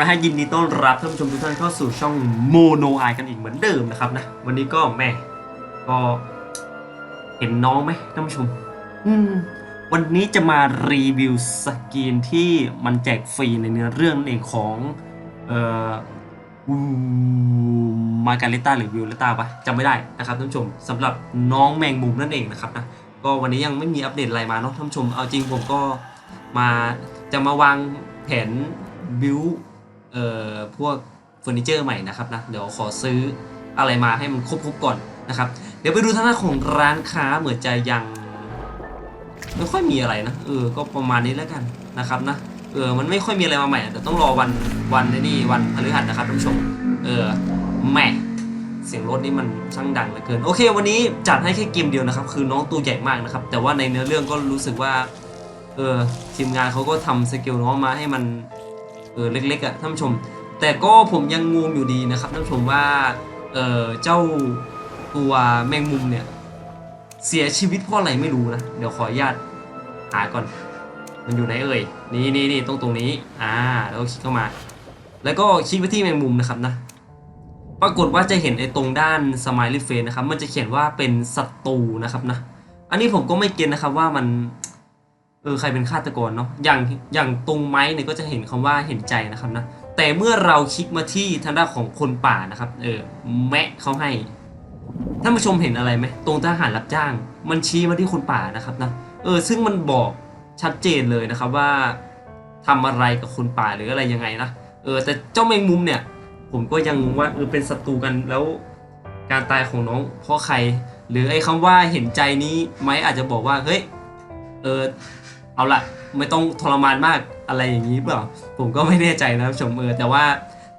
ละฮะยินดีต้อนรับท่านผู้ชมทุกท่านเข้าสู่ช่องโมโนไอกันอีกเหมือนเดิมนะครับนะวันนี้ก็แม่ก็เห็นน้องไหมท่านผู้ชม อืม วันนี้จะมารีวิวสกินที่มันแจกฟรีในเนื้อเรื่องนั่นเองของ เอ่อมาการิต้าหรือวิวเลต้าปะจำไม่ได้นะครับท่านผู้ชมสำหรับน้องแมงมุมนั่นเองนะครับนะก็วันนี้ยังไม่มีอัปเดตอะไรมาเนาะท่านผู้ชมเอาจริงผมก็มาจะมาวางแผนบิว เอ่อพวกเฟอร์นิเจอร์ใหม่นะครับนะเดี๋ยวขอซื้ออะไรมาให้มันครบๆก่อนนะครับเดี๋ยวไปดูทางหน้าของร้านค้าเหมือนจะยังไม่ค่อยมีอะไรนะเออก็ประมาณนี้แล้วกันนะครับนะเออมันไม่ค่อยมีอะไรมาใหม่แต่ต้องรอวันวันนี่วันพฤหัสนะครับท่านผู้ชมเออแหม่เสียงรถนี่มันช่างดังเหลือเกินโอเค วันนี้จัดให้แค่เกมเดียวนะครับ คือน้องตัวใหญ่มากนะครับ แต่ว่าในเนื้อเรื่องก็รู้สึกว่า เออทีมงานเขาก็ทำสเกลน้องมาให้มัน เออเล็กๆอะท่านผู้ชม แต่ก็ผมยังงงอยู่ดีนะครับท่านผู้ชมว่าเออเจ้าตัวแมงมุมเนี่ย เสียชีวิตเพราะอะไรไม่รู้นะ เดี๋ยวขออนุญาตหาก่อน มันอยู่ไหนเอ่ยนี่นี่นี่ตรงตรงนี้ อ่าแล้วก็คลิกเข้ามา แล้วก็คลิกไปที่แมงมุมนะครับนะปรากฏว่าจะเห็นไอ้ตรงด้านสม i ลี่เฟนนะครับ มันจะเขียนว่าเป็นศัตรูนะครับนะ อันนี้ผมก็ไม่เก็ตนะครับว่ามัน เออใครเป็นฆาตกรเนาะอย่างอย่างตรงไม้เนี่ยก็จะเห็นคำว่าเห็นใจนะครับนะแต่เมื่อเราคลิกมาที่ทางด้านของคนป่านะครับ เออแมะเขาให้ท่านผู้ชมเห็นอะไรไหมตรงทหารรับจ้าง มันชี้มาที่คนป่านะครับนะเออซึ่งมันบอกชัดเจนเลยนะครับว่าทำอะไรกับคนป่าหรืออะไรยังไงนะเออแต่เจ้าแมงมุมเนี่ย ผมก็ยังว่าเออเป็นศัตรูกันแล้ว การตายของน้องเพราะใคร หรือไอ้คำว่าเห็นใจนี้ไหมอาจจะบอกว่าเฮ้ยเออ เอาละไม่ต้องทรมานมากอะไรอย่างนี้เปล่าผมก็ไม่แน่ใจนะผู้ชมเออแต่ว่า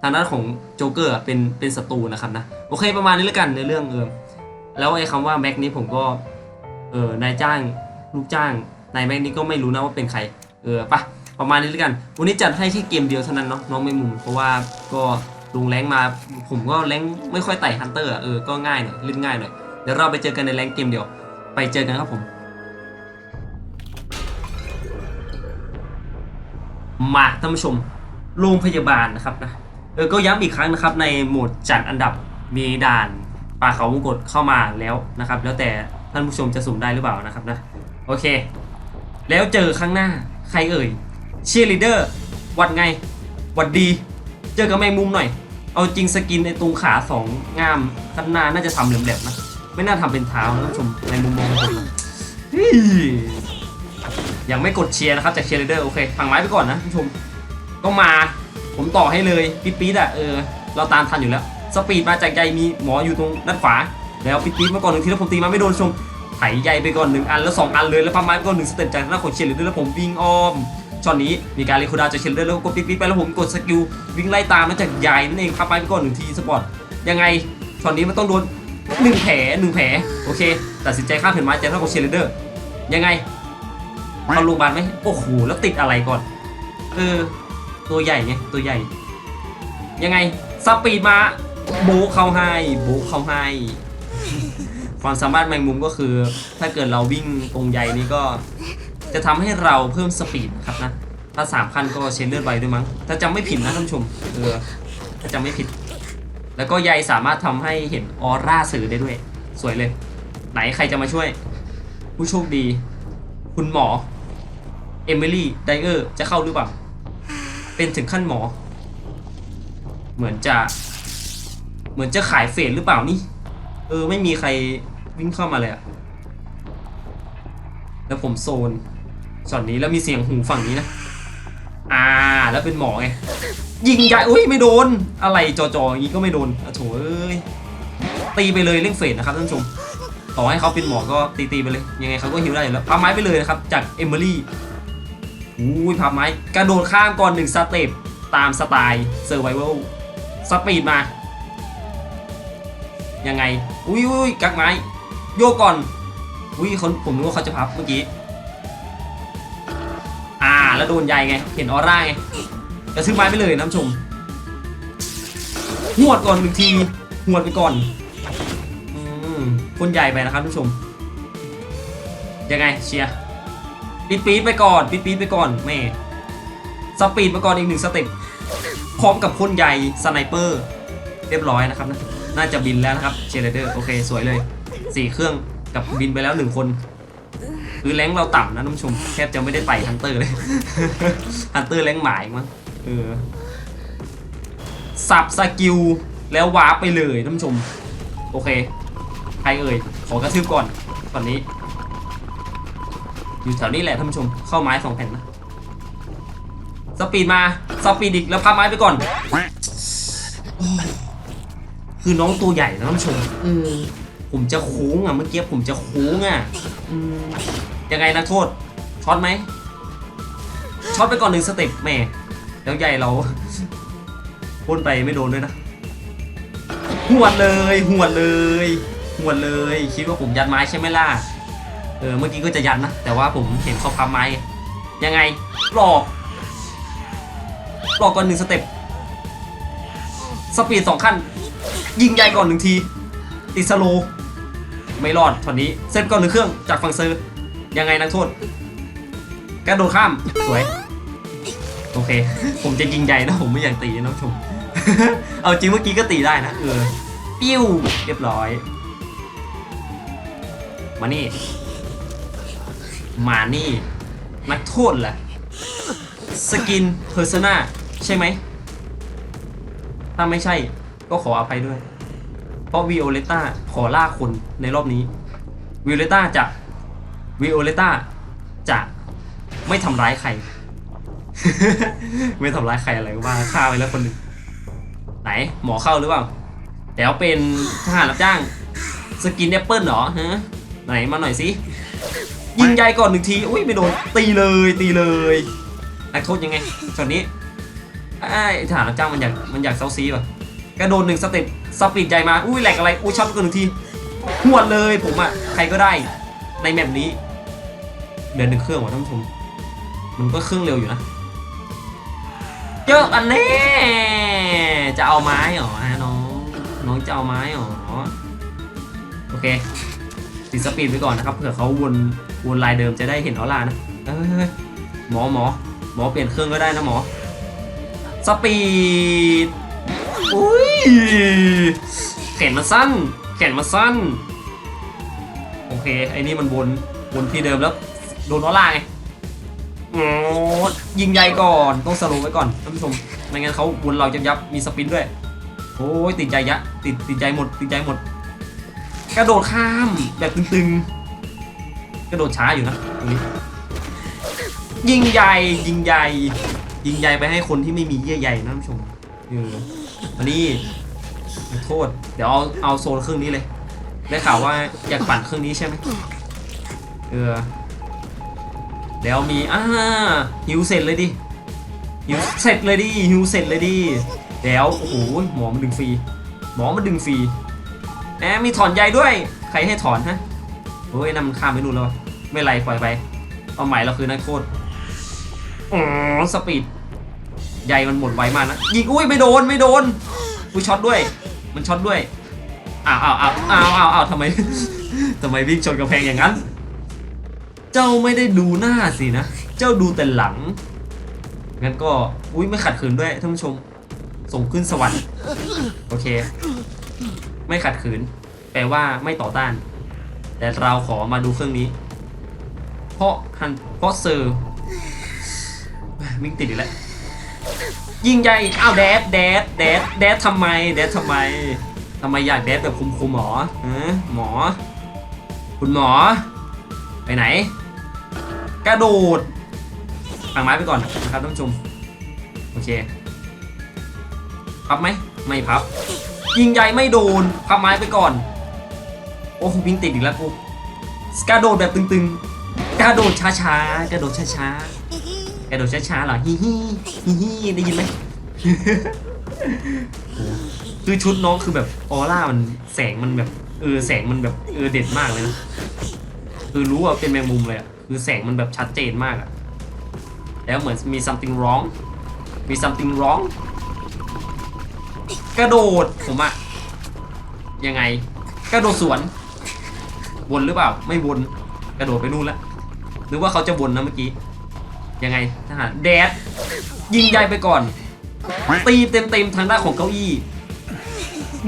ทางด้านของโจ๊กเกอร์เป็นเป็นศัตรูนะครับนะโอเคประมาณนี้แล้วกันในเรื่องเออแล้วไอ้คำว่าแม็กนี้ผมก็เออนายจ้างลูกจ้างนายแม็กนี้ก็ไม่รู้นะว่าเป็นใครเออปะประมาณนี้แล้วกัน วันนี้จัดให้แค่เกมเดียวเท่านั้นเนาะน้องไม่มุมเพราะว่าก็ลงแรงมา ผมก็แรงไม่ค่อยไต่ฮันเตอร์เออก็ง่ายหน่อยเล่นง่ายหน่อยเดี๋ยวเราไปเจอกันในแรงเกมเดียว ไปเจอกันครับผม มาท่านผู้ชมโรงพยาบาลนะครับนะเออก็ย้ำอีกครั้งนะครับในโหมดจัดอันดับมีด่านป่าเขาวงกตเข้ามาแล้วนะครับ แล้วแต่ท่านผู้ชมจะสุ่มได้หรือเปล่านะครับนะโอเค แล้วเจอข้างหน้าใครเอ่ยเชียร์ลีเดอร์วัดไงวัดดี เจอกับแมงมุมหน่อย เอาจริงสกินในตรงขาสองงามข้างหน้าน่าจะทำแหลี่ยมๆนะไม่น่าทำเป็นเท้านะท่านผู้ชมในมุมมองผมนะ ยยังไม่กดเชียร์นะครับจากเชียร์ลีดเดอร์โอเคพังไม้ไปก่อนนะท่านผู้ชมก็มาผมต่อให้เลยปี๊ดปี๊ดอะเออเราตามทันอยู่แล้ว สปีดมาจากใยมีหมออยู่ตรงด้านขวา แล้วปี๊ดปี๊ดมาก่อนหนึ่งทีแล้วผมตีมาไม่โดนชมไถใยไปก่อนหนึ่งอันแล้วสองอันเลยแล้วพังไม้ไปก่อนหนึ่งสเต็ปจากหน้าของเชียร์ลีดเดอร์แล้วผมวิ่งอ้อมช็อตนี้มีการเรคคอร์ดาวจากเชียร์ลีดเดอร์แล้วกดปี๊ดปี๊ดไปแล้วผมกดสกิลวิ่งไล่ตามมาจากใยนั่นเองพังไม้ไปก่อนหนึ่งทีสปอร์ตยังไงช็อตนี้มันต้องโดนหนึ่งแผลหนึ่งแผลโอเคตัดสินใจข้ามแผ่นไม้จากหน้าของเชียร์ลีดเดอร์ยังไง เข้าโรงพยาบาลไหมโอ้โหแล้วติดอะไรก่อน เออ ตัวใหญ่ไงตัวใหญ่ ยังไงสปีดมาโบเข้าให้โบเข้าให้ความสามารถแมงมุมก็คือ ถ้าเกิดเราวิ่งตรงใยนี้ก็ จะทำให้เราเพิ่มสปีดนะครับนะถ้าสามขั้นก็เชนเลือดไวด้วยมั้งถ้าจำไม่ผิดนะท่านผู้ชมเออถ้าจำไม่ผิด แล้วก็ใยสามารถทำให้เห็นออร่าสื่อได้ด้วย สวยเลย ไหนใครจะมาช่วย ผู้โชคดี คุณหมอ เอมิลี่ไดเออร์จะเข้าหรือเปล่า เป็นถึงขั้นหมอ เหมือนจะ เหมือนจะขายเฟสหรือเปล่านี่ เออ ไม่มีใครวิ่งเข้ามาเลยอะแล้วผมโซนช็อตนี้แล้วมีเสียงหูฝั่งนี้นะ อ่า แล้วเป็นหมอไง ยิงใหญ่อุ้ยไม่โดน อะไรจอๆอย่างนี้ก็ไม่โดนอะโถเอ้ย ตีไปเลยเร่งเฟสนะครับท่านผู้ชม ต่อให้เขาเป็นหมอก็ตีตีๆไปเลย ยังไงเขาก็ฮิวได้อยู่แล้วพับไม้ไปเลยนะครับ จากเอมิลี่ อุ้ยพับไม้กระโดดข้ามก่อนหนึ่งสเต็ปตามสไตล์เซอร์ไวเวลสปีดมา ยังไง อุ้ยอุ้ยกักไม้ โยกก่อน อุ้ยเขาผมนึกว่าเขาจะพับเมื่อกี้ อ่า แล้วโดนใยไง เห็นออร่าไงกระซื้อไม้ไปเลยน้ำชมหวดก่อนหนึ่งทีหวดไปก่อนอืมคนใหญ่ไปนะครับทุกผู้ชม ยังไงเชียร์ ปีดปีดไปก่อนปีดปีดไปก่อนแม่สปีดมาก่อนอีกหนึ่งสเต็ปพร้อมกับพ่นใหญ่สไนเปอร์เรียบร้อยนะครับนะน่าจะบินแล้วนะครับเชลเดอร์โอเคสวยเลยสี่เครื่องกับบินไปแล้วหนึ่งคนคือแรงเราต่ำนะนผู้ชมแทบจะไม่ได้ไต่ฮันเตอร์เลยฮันเตอร์แรงหมายมั้งเออสับสกิลแล้ววาร์ปไปเลยท่านผู้ชม โอเค ใครเอ่ย ขอกระทืบก่อนตอนนี้ อยู่แถวนี้แหละท่านผู้ชม เข้าไม้สองแผ่นนะ สปีดมา สปีดอีกแล้วพับไม้ไปก่อน คือน้องตัวใหญ่นะท่านผู้ชมเออผมจะโค้งอะเมื่อกี้ผมจะโค้งอะอืมยังไงนักโทษ ช็อตไหม ช็อตไปก่อนหนึ่งสเต็ปแหม่แล้วใหญ่เราพ่นไปไม่โดนด้วยนะหวดเลยหวดเลยหวดเลย คิดว่าผมยัดไม้ใช่ไหมล่ะ เออเมื่อกี้ก็จะยัดนะ แต่ว่าผมเห็นเขาพับไม้ยังไงหลอกหลอกก่อนหนึ่งสเต็ปสปีดสองขั้น ยิงใหญ่ก่อนหนึ่งที ติดสโล ไม่รอดช็อตนี้เซตก่อนหนึ่งเครื่องจากฝั่งเซอร์ ยังไงนักโทษกระโดดข้ามสวย โอเค ผมจะยิงใหญ่นะ ผมไม่อยากตีนะท่านผู้ชม เอาจริงเมื่อกี้ก็ตีได้นะเออปิ้วเรียบร้อย มานี่ มานี่นักโทษแหละสกินเพอร์ซนาใช่ไหม ถ้าไม่ใช่ก็ขออภัยด้วย เพราะวิโอเลต้าขอล่าคนในรอบนี้วิโอเลต้าจะวิโอเลต้าจะไม่ทำร้ายใคร ไม่ทำร้ายใครอะไรก็ว่าฆ่าไปแล้วคนหนึ่งไหนหมอเข้าหรือเปล่าแต่วเป็นทหารรับจ้าง สกินแอปเปิลเหรอฮะไหนมาหน่อยสิ ยิงใหญ่ก่อนหนึ่งทีอุ้ยไม่โดนตีเลยตีเลยนักโทษยังไงช็อตนี้ไอ้ทหารรับจ้างมันอยากมันอยากเซาซีป่ะกระโดดหนึ่งสเต็ปสปีดใหญ่มาอุ้ยแหลกอะไรอุ้ยช็อตก่อนหนึ่งทีหวดเลยผมอะใครก็ได้ในแมปนี้เดินหนึ่งเครื่องว่ะท่านผู้ชมมันก็เครื่องเร็วอยู่นะเจออันแน่จะเอาไม้เหรอฮะน้องน้องจะเอาไม้เหรอโอเคติดสปีดไปก่อนนะครับเผื่อเขาวน วนลายเดิมจะได้เห็นออร่านะเอ้ยหมอหมอหมอเปลี่ยนเครื่องก็ได้นะหมอ สปีด อุ้ยแขนมันสั้นแขนมันสั้น โอเค ไอ้นี่มันวนวนที่เดิมแล้ว โดนออร่าไงอ๋อยิงใหญ่ก่อนต้องสโลว์ไว้ก่อนท่านผู้ชมไม่งั้นเขาวนเราจะยับมีสปินด้วยโอ้ยติดใจยะติดติดใจหมดติดใจหมด กระโดดข้ามแบบตึงๆ กระโดดช้าอยู่นะตรงนี้ ยิงใหญ่ยิงใหญ่ยิงใหญ่ไปให้คนที่ไม่มีเยื่อใยนะท่านผู้ชมเอออันนี้โทษ เดี๋ยวเอาเอาโซนเครื่องนี้เลย ได้ข่าวว่าอยากปั่นเครื่องนี้ใช่ไหมเออแล้วมีอ่าฮิวเสร็จเลยดิฮิวเสร็จเลยดิฮิวเสร็จเลยดิแล้วโอ้โหหมอมันดึงฟรีหมอมันดึงฟรีแหมมีถอนใยด้วย ใครให้ถอนฮะ โอ้ยนั่นมันข้ามไม่รู้แล้ว ไม่ไรปล่อยไปเอาใหม่เราคือนักโทษอ๋อสปีดใยมันหมดไวมากนะยิงอุ้ยไม่โดนไม่โดนอุ้ยช็อตด้วย มันช็อตด้วยอ้าวอ้าวอ้าวอ้าวอ้าวอ้าวทำไมทำไมวิ่งชนกำแพงอย่างนั้น เจ้าไม่ได้ดูหน้าสินะ เจ้าดูแต่หลังงั้นก็อุ้ยไม่ขัดขืนด้วยท่านผู้ชม ส่งขึ้นสวรรค์โอเค ไม่ขัดขืน แปลว่าไม่ต่อต้าน แต่เราขอมาดูเครื่องนี้ เพราะฮันเพราะเซอร์วิ่งติดอีกแล้วยิงใหญ่อ้าวแดดแดดแดดแดดทำไมแดดทำไมทำไมอยากแดดแบบคุมๆหมอฮะหมอ คุณหมอ ไปไหน กระโดดฝังไม้ไปก่อนนะครับท่านผู้ชมโอเคพับไหมไม่พับ ยิงใหญ่ไม่โดนพับไม้ไปก่อน โอ้วิ่งติดอีกแล้วกูกระโดดแบบตึงๆกระโดดช้าๆกระโดดช้าๆกระโดดช้าๆเหรอฮิฮิฮิฮิได้ยินไหมคือชุดน้องคือแบบออร่ามันแสงมันแบบเออแสงมันแบบเออเด่นมากเลยนะคือรู้ว่าเป็นแมงมุมเลยอะคือแสงมันแบบชัดเจนมากอะแล้วเหมือนมี something wrong มี something wrong กระโดดผมอะยังไง กระโดดสวน วนหรือเปล่า ไม่วน กระโดดไปนู่นแล้วหรือว่าเขาจะวนนะเมื่อกี้ ยังไงทหารแดดยิงใหญ่ไปก่อน ตีเต็มเต็มทางด้านของเก้าอี้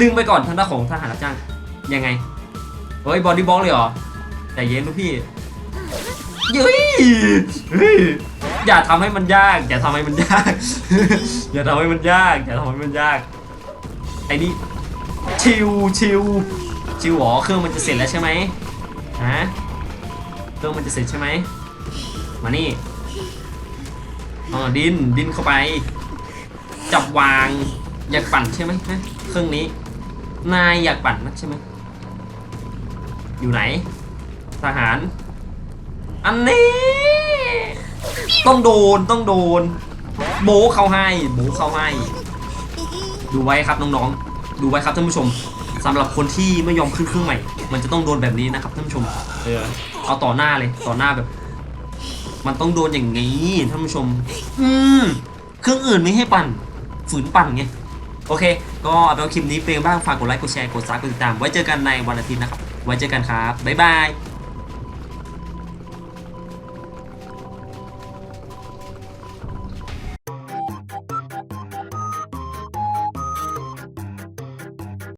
ดึงไปก่อนทางด้านของทหารรับจ้าง ยังไง เฮ้ยบอดี้บล็อกเลยเหรอใจเย็นลูกพี่เฮ้ยเฮ้ยอย่าทำให้มันยาก อย่าทำให้มันยาก อย่าทำให้มันยาก อย่าทำให้มันยาก ไอ้นี่ชิวชิวชิวหรอเครื่องมันจะเสร็จแล้วใช่ไหม ฮะเครื่องมันจะเสร็จใช่ไหม มานี่อ๋อดินดินเข้าไป จับวางอยากปั่นใช่ไหมฮะเครื่องนี้ นายอยากปั่นนักใช่ไหมอยู่ไหน ทหาร อันนี้ ต้องโดนต้องโดน โบเข้าให้โบเข้าให้ ดูไว้ครับน้องๆ ดูไว้ครับท่านผู้ชม สำหรับคนที่ไม่ยอมขึ้นเครื่องใหม่ มันจะต้องโดนแบบนี้นะครับท่านผู้ชม เออ เอาต่อหน้าเลย ต่อหน้าแบบ มันต้องโดนอย่างนี้ท่านผู้ชม อืม เครื่องอื่นไม่ให้ปั่น ฝืนปั่นไง โอเค ก็เอาเป็นว่าคลิปนี้เป็นไงบ้าง ฝากกดไลค์ กดแชร์ กดซับกดติดตาม ไว้เจอกันในวันอาทิตย์นะครับ ไว้เจอกันครับ บ๊ายบาย